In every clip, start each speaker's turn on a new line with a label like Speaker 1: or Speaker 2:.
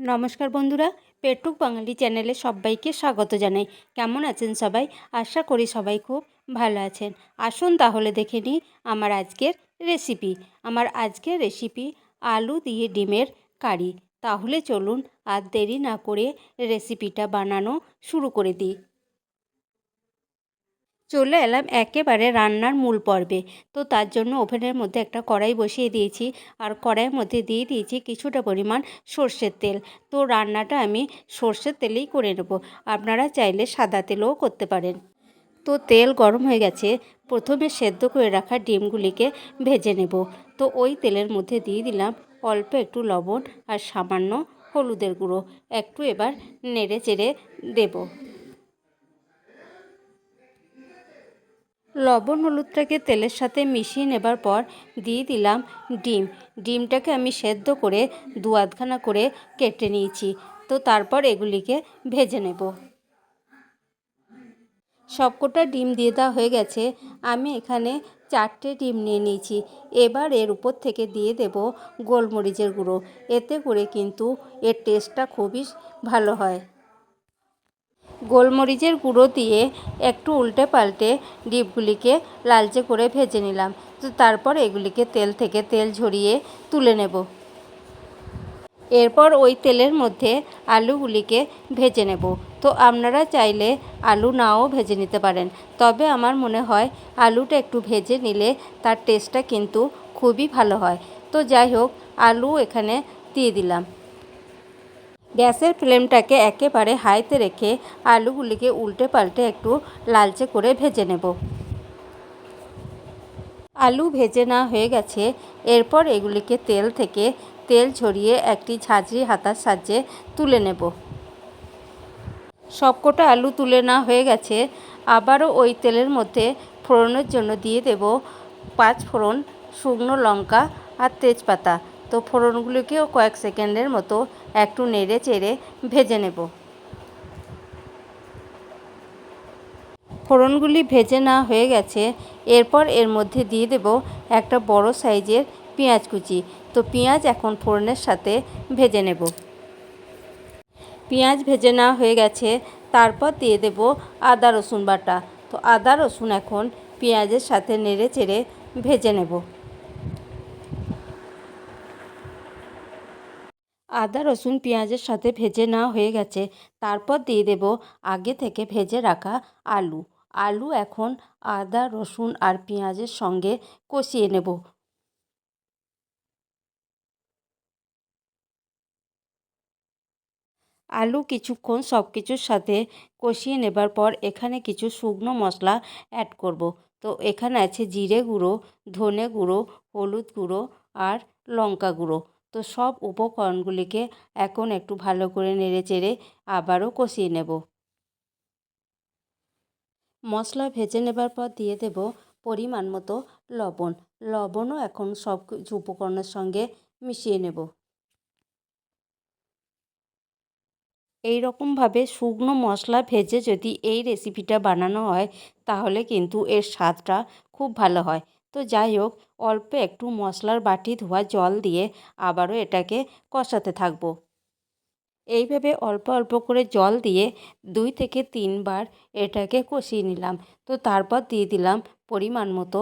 Speaker 1: নমস্কার বন্ধুরা, পেটুক বাঙালি চ্যানেলে সবাইকে স্বাগত জানাই। কেমন আছেন সবাই? আশা করি সবাই খুব ভালো আছেন। আসুন তাহলে দেখে নিই আমার আজকের রেসিপি। আমার আজকের রেসিপি আলু দিয়ে ডিমের কারি। তাহলে চলুন আর দেরি না করে রেসিপিটা বানানো শুরু করে দিই। চলে এলাম একেবারে রান্নার মূল পর্বে। তো তার জন্য ওভেনের মধ্যে একটা কড়াই বসিয়ে দিয়েছি। আর কড়াইয়ের মধ্যে দিয়ে দিয়েছি কিছুটা পরিমাণ সর্ষের তেল। তো রান্নাটা আমি সর্ষের তেলেই করে নেব। আপনারা চাইলে সাদা তেলও করতে পারেন। তো তেল গরম হয়ে গেছে। প্রথমে সেদ্ধ করে রাখা ডিমগুলিকে ভেজে নেব। তো ওই তেলের মধ্যে দিয়ে দিলাম অল্প একটু লবণ আর সামান্য হলুদের গুঁড়ো। একটু এবার নেড়ে চেড়ে দেবো। লবণ হলুদটাকে তেলের সাথে মিশিয়ে নেবার পর দিয়ে দিলাম ডিম। ডিমটাকে আমি সেদ্ধ করে দু আধখানা করে কেটে নিয়েছি। তো তারপর এগুলিকে ভেজে নেব। সবকটা ডিম দিয়ে দেওয়া হয়ে গেছে। আমি এখানে চারটে ডিম নিয়ে নিয়েছি। এবার এর উপর থেকে দিয়ে দেব গোলমরিচের গুঁড়ো। এতে করে কিন্তু এর টেস্টটা খুবই ভালো হয়। গোলমরিচের গুঁড়ো দিয়ে একটু উল্টে পাল্টে ডিপগুলিকে লালচে করে ভেজে নিলাম। তো তারপর এগুলিকে তেল থেকে তেল ঝরিয়ে তুলে নেব। এরপর ওই তেলের মধ্যে আলুগুলিকে ভেজে নেব। তো আপনারা চাইলে আলু নাও ভেজে নিতে পারেন। তবে আমার মনে হয় আলুটা একটু ভেজে নিলে তার টেস্টটা কিন্তু খুবই ভালো হয়। তো যাই হোক, আলু এখানে দিয়ে দিলাম। গ্যাসের ফ্লেমটাকে একেবারে হাইতে রেখে আলুগুলিকে উল্টে পাল্টে একটু লালচে করে ভেজে নেব। আলু ভেজে না হয়ে গেছে, এরপর এগুলিকে তেল থেকে তেল ছড়িয়ে একটি ঝাঁঝরি হাতার সাহায্যে তুলে নেব। সবকটা আলু তুলে না হয়ে গেছে, আবারও ওই তেলের মধ্যে ফোড়নের জন্য দিয়ে দেব পাঁচ ফোড়ন শুকনো লঙ্কা আর তেজপাতা। তো ফোড়নগুলিকেও কয়েক সেকেন্ডের মতো একটু নেড়ে চেড়ে ভেজে নেব। ফোড়নগুলি ভেজে না হয়ে গেছে, এরপর এর মধ্যে দিয়ে দেব একটা বড় সাইজের পেঁয়াজ কুচি। তো পেঁয়াজ এখন ফোড়নের সাথে ভেজে নেব। পেঁয়াজ ভেজে না হয়ে গেছে, তারপর দিয়ে দেব আদা রসুন বাটা। তো আদা রসুন এখন পেঁয়াজের সাথে নেড়ে চেড়ে ভেজে নেব। আদা, রসুন, পেঁয়াজের সাথে ভেজে নেওয়া হয়ে গেছে। তারপর দিয়ে দেব আগে থেকে ভেজে রাখা আলু। আলু এখন আদা, রসুন আর পেঁয়াজের সঙ্গে কষিয়ে নেব। আলু কিছুক্ষণ সব কিছুর সাথে কষিয়ে নেবার পর এখানে কিছু শুকনো মশলা অ্যাড করব। তো এখানে আছে জিরে গুঁড়ো, ধনে গুঁড়ো, হলুদ গুঁড়ো আর লঙ্কা গুঁড়ো। তো সব উপকরণগুলিকে এখন একটু ভালো করে নেড়ে চেড়ে আবারও কষিয়ে নেব। মশলা ভেজে নেবার পর দিয়ে দেব পরিমাণ মতো লবণ। লবণও এখন সব কিছু উপকরণের সঙ্গে মিশিয়ে নেব। এই রকমভাবে শুকনো মশলা ভেজে যদি এই রেসিপিটা বানানো হয়, তাহলে কিন্তু এর স্বাদটা খুব ভালো হয়। তো যাই হোক, অল্প একটু মশলার বাটি ধোয়া জল দিয়ে আবারও এটাকে কষাতে থাকব। এইভাবে অল্প অল্প করে জল দিয়ে দুই থেকে তিনবার এটাকে কষিয়ে নিলাম। তো তারপর দিয়ে দিলাম পরিমাণ মতো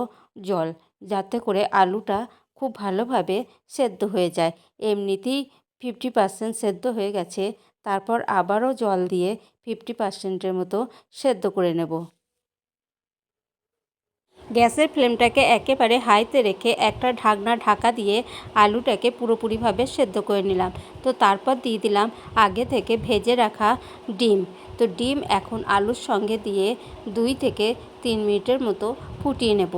Speaker 1: জল, যাতে করে আলুটা খুব ভালোভাবে সেদ্ধ হয়ে যায়। এমনিতেই ফিফটি পার্সেন্ট সেদ্ধ হয়ে গেছে, তারপর আবারও জল দিয়ে ফিফটি পার্সেন্টের মতো সেদ্ধ করে নেব। গ্যাসের ফ্লেমটাকে একেবারে হাইতে রেখে একটা ঢাকনা ঢাকা দিয়ে আলুটাকে পুরোপুরিভাবে সেদ্ধ করে নিলাম। তো তারপর দিয়ে দিলাম আগে থেকে ভেজে রাখা ডিম। তো ডিম এখন আলুর সঙ্গে দিয়ে দুই থেকে তিন মিনিটের মতো ফুটিয়ে নেব।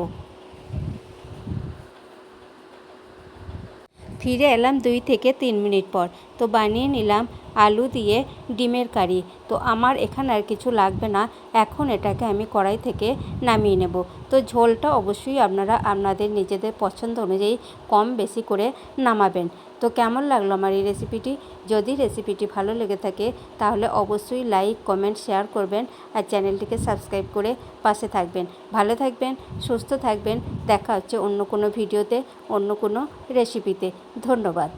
Speaker 1: ফিরে এলাম দুই থেকে তিন মিনিট পর। তো বানিয়ে নিলাম আলু দিয়ে ডিমের কারি। তো আমার এখানে আর কিছু লাগবে না। এখন এটাকে আমি কড়াই থেকে নামিয়ে নেব। তো ঝোলটা অবশ্যই আপনারা আপনাদের নিজেদের পছন্দ অনুযায়ী কম বেশি করে নামাবেন। তো কেমন লাগল আমার এই রেসিপিটি যদি রেসিপিটি ভালো লেগে থাকে, তাহলে অবশ্যই লাইক কমেন্ট শেয়ার করবেন আর চ্যানেলটিকে সাবস্ক্রাইব করে পাশে থাকবেন। ভালো থাকবেন, সুস্থ থাকবেন। দেখা হচ্ছে অন্য কোনো ভিডিওতে অন্য কোনো রেসিপিতে ধন্যবাদ।